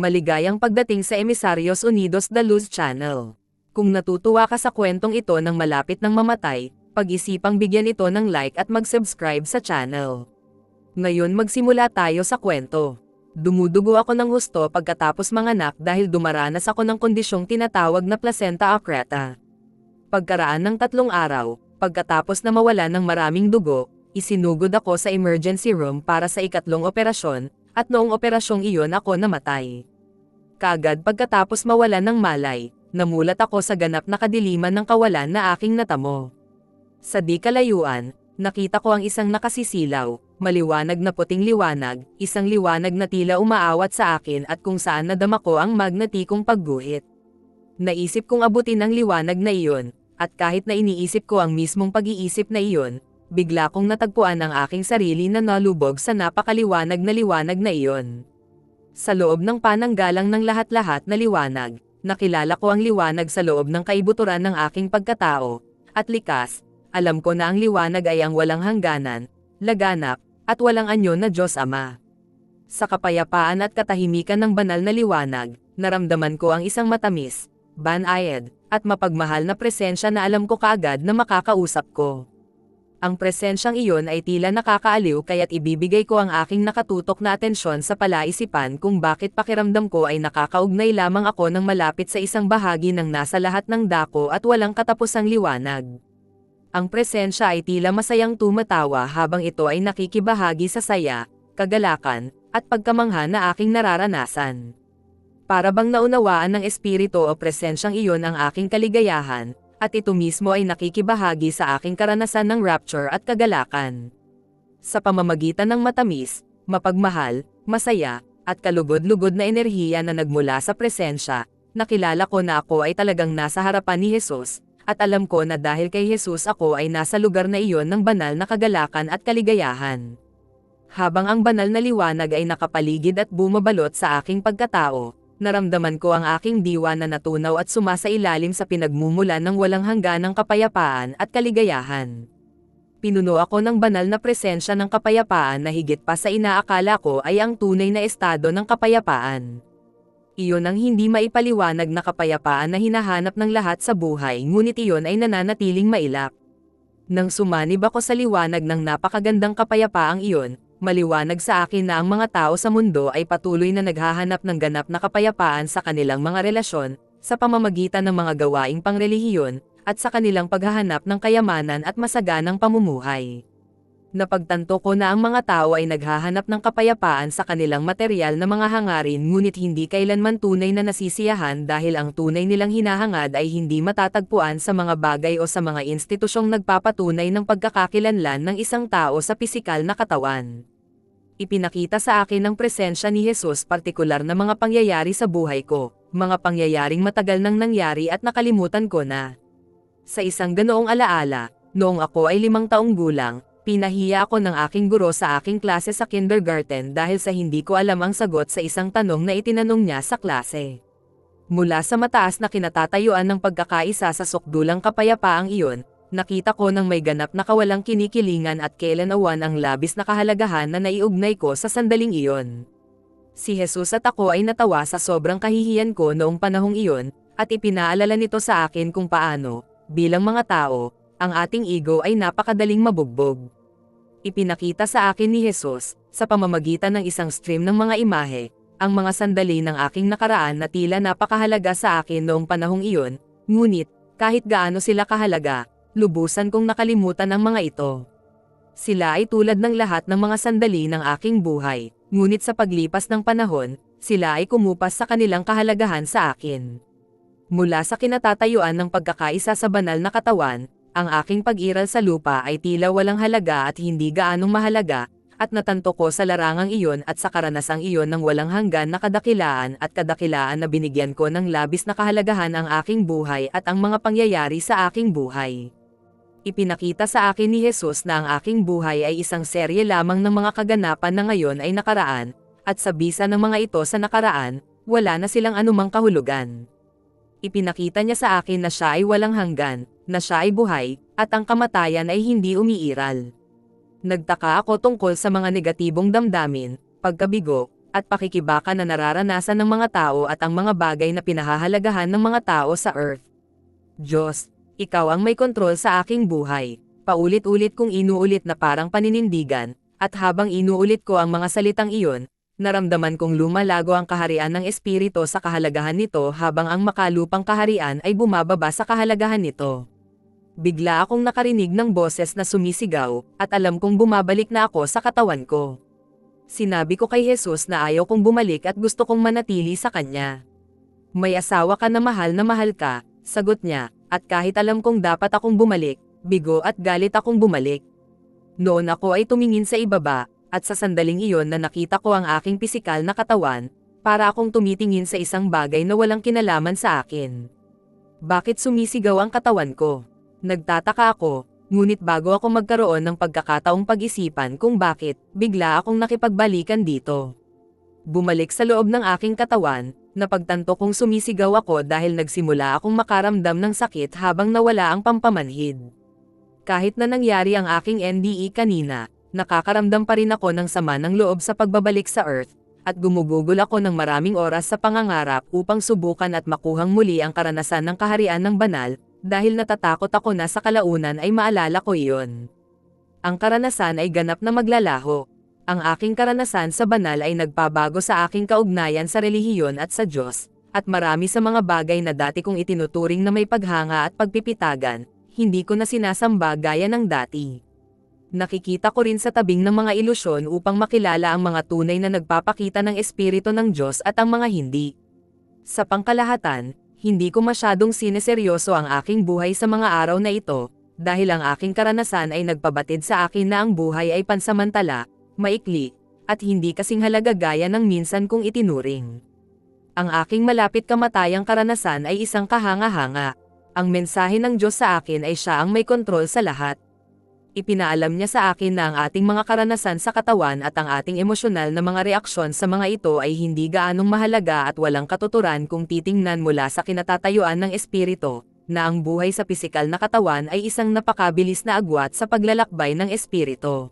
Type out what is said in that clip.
Maligayang pagdating sa Emisarios Unidos da Luz Channel. Kung natutuwa ka sa kwentong ito ng malapit ng mamatay, pag-isipang bigyan ito ng like at mag-subscribe sa channel. Ngayon magsimula tayo sa kwento. Dumudugo ako ng husto pagkatapos manganak dahil dumaranas ako ng kondisyong tinatawag na placenta accreta. Pagkaraan ng tatlong araw, pagkatapos na mawala ng maraming dugo, isinugod ako sa emergency room para sa ikatlong operasyon, at noong operasyong iyon ako namatay. Kagad pagkatapos mawala ng malay, namulat ako sa ganap na kadiliman ng kawalan na aking natamo. Sa di kalayuan, nakita ko ang isang nakasisilaw, maliwanag na puting liwanag, isang liwanag na tila umaawat sa akin at kung saan nadama ko ang magnetikong pagguhit. Naisip kong abutin ang liwanag na iyon, at kahit na iniisip ko ang mismong pag-iisip na iyon, bigla kong natagpuan ang aking sarili na nalubog sa napakaliwanag na liwanag na iyon. Sa loob ng pananggalang ng lahat-lahat na liwanag, nakilala ko ang liwanag sa loob ng kaibuturan ng aking pagkatao, at likas, alam ko na ang liwanag ay ang walang hangganan, laganap, at walang anyo na Diyos Ama. Sa kapayapaan at katahimikan ng banal na liwanag, naramdaman ko ang isang matamis, banayad, at mapagmahal na presensya na alam ko kaagad na makakausap ko. Ang presensyang iyon ay tila nakakaaliw kaya't ibibigay ko ang aking nakatutok na atensyon sa palaisipan kung bakit pakiramdam ko ay nakakaugnay lamang ako ng malapit sa isang bahagi ng nasa lahat ng dako at walang katapusang liwanag. Ang presensya ay tila masayang tumatawa habang ito ay nakikibahagi sa saya, kagalakan, at pagkamangha na aking nararanasan. Para bang naunawaan ng espiritu o presensyang iyon ang aking kaligayahan, at ito mismo ay nakikibahagi sa aking karanasan ng rapture at kagalakan. Sa pamamagitan ng matamis, mapagmahal, masaya, at kalugod-lugod na enerhiya na nagmula sa presensya, nakilala ko na ako ay talagang nasa harapan ni Jesus, at alam ko na dahil kay Jesus ako ay nasa lugar na iyon ng banal na kagalakan at kaligayahan. Habang ang banal na liwanag ay nakapaligid at bumabalot sa aking pagkatao, naramdaman ko ang aking diwa na natunaw at sumasailalim sa pinagmumula ng walang hangganang kapayapaan at kaligayahan. Pinuno ako ng banal na presensya ng kapayapaan na higit pa sa inaakala ko ay ang tunay na estado ng kapayapaan. Iyon ang hindi maipaliwanag na kapayapaan na hinahanap ng lahat sa buhay ngunit iyon ay nananatiling mailap. Nang sumanib ako sa liwanag ng napakagandang kapayapaang iyon, maliwanag sa akin na ang mga tao sa mundo ay patuloy na naghahanap ng ganap na kapayapaan sa kanilang mga relasyon, sa pamamagitan ng mga gawaing pangrelihiyon, at sa kanilang paghahanap ng kayamanan at masaganang pamumuhay. Napagtanto ko na ang mga tao ay naghahanap ng kapayapaan sa kanilang material na mga hangarin ngunit hindi kailanman tunay na nasisiyahan dahil ang tunay nilang hinahangad ay hindi matatagpuan sa mga bagay o sa mga institusyong nagpapatunay ng pagkakakilanlan ng isang tao sa pisikal na katawan ipinakita sa akin ng presensya ni Jesus partikular na mga pangyayari sa buhay ko, mga pangyayaring matagal nang nangyari at nakalimutan ko na. Sa isang ganoong alaala, noong ako ay limang taong gulang, pinahiya ako ng aking guro sa aking klase sa kindergarten dahil sa hindi ko alam ang sagot sa isang tanong na itinanong niya sa klase. Mula sa mataas na kinatatayuan ng pagkakaisa sa sukdulang kapayapaang iyon, nakita ko nang may ganap na kawalang kinikilingan at kailan awan ang labis na kahalagahan na naiugnay ko sa sandaling iyon. Si Jesus at ako ay natawa sa sobrang kahihiyan ko noong panahong iyon, at ipinaalala nito sa akin kung paano, bilang mga tao, ang ating ego ay napakadaling mabugbog. Ipinakita sa akin ni Jesus, sa pamamagitan ng isang stream ng mga imahe, ang mga sandali ng aking nakaraan na tila napakahalaga sa akin noong panahong iyon, ngunit, kahit gaano sila kahalaga, lubusan kong nakalimutan ang mga ito. Sila ay tulad ng lahat ng mga sandali ng aking buhay, ngunit sa paglipas ng panahon, sila ay kumupas sa kanilang kahalagahan sa akin. Mula sa kinatatayuan ng pagkakaisa sa banal na katawan, ang aking pag-iral sa lupa ay tila walang halaga at hindi gaanong mahalaga, at natanto ko sa larangang iyon at sa karanasang iyon ng walang hanggan na kadakilaan at kadakilaan na binigyan ko ng labis na kahalagahan ang aking buhay at ang mga pangyayari sa aking buhay. Ipinakita sa akin ni Jesus na ang aking buhay ay isang serye lamang ng mga kaganapan na ngayon ay nakaraan, at sa bisa ng mga ito sa nakaraan, wala na silang anumang kahulugan. Ipinakita niya sa akin na siya ay walang hanggan, na siya ay buhay, at ang kamatayan ay hindi umiiral. Nagtaka ako tungkol sa mga negatibong damdamin, pagkabigo, at pakikibaka na nararanasan ng mga tao at ang mga bagay na pinahahalagahan ng mga tao sa Earth. Diyos, ikaw ang may kontrol sa aking buhay. Paulit-ulit kong inuulit na parang paninindigan, at habang inuulit ko ang mga salitang iyon, naramdaman kong lumalago ang kaharian ng espiritu sa kahalagahan nito habang ang makalupang kaharian ay bumababa sa kahalagahan nito. Bigla akong nakarinig ng boses na sumisigaw, at alam kong bumabalik na ako sa katawan ko. Sinabi ko kay Jesus na ayaw kong bumalik at gusto kong manatili sa kanya. May asawa ka na mahal na mahal ka, sagot niya, at kahit alam kong dapat akong bumalik, bigo at galit akong bumalik. Noon ako ay tumingin sa ibaba, at sa sandaling iyon na nakita ko ang aking pisikal na katawan, para akong tumitingin sa isang bagay na walang kinalaman sa akin. Bakit sumisigaw ang katawan ko? Nagtataka ako, ngunit bago ako magkaroon ng pagkakataong pag-isipan kung bakit, bigla akong nakipagbalikan dito. Bumalik sa loob ng aking katawan, napagtanto kong sumisigaw ako dahil nagsimula akong makaramdam ng sakit habang nawala ang pampamanhid. Kahit na nangyari ang aking NDE kanina, nakakaramdam pa rin ako ng sama ng loob sa pagbabalik sa Earth, at gumugugol ako ng maraming oras sa pangangarap upang subukan at makuhang muli ang karanasan ng kaharian ng banal, dahil natatakot ako na sa kalaunan ay maalala ko iyon. Ang karanasan ay ganap na maglalaho. Ang aking karanasan sa banal ay nagpabago sa aking kaugnayan sa relihiyon at sa Diyos, at marami sa mga bagay na dati kong itinuturing na may paghanga at pagpipitagan, hindi ko na sinasamba gaya ng dati. Nakikita ko rin sa tabing ng mga ilusyon upang makilala ang mga tunay na nagpapakita ng Espiritu ng Diyos at ang mga hindi. Sa pangkalahatan, hindi ko masyadong sineseryoso ang aking buhay sa mga araw na ito, dahil ang aking karanasan ay nagpabatid sa akin na ang buhay ay pansamantala, maikli, at hindi kasing halaga gaya ng minsan kong itinuring. Ang aking malapit kamatayang karanasan ay isang kahanga-hanga. Ang mensahe ng Diyos sa akin ay siya ang may kontrol sa lahat ipinaalam niya sa akin na ang ating mga karanasan sa katawan at ang ating emosyonal na mga reaksyon sa mga ito ay hindi gaanong mahalaga at walang katuturan kung titingnan mula sa kinatatayuan ng espiritu, na ang buhay sa pisikal na katawan ay isang napakabilis na agwat sa paglalakbay ng espiritu.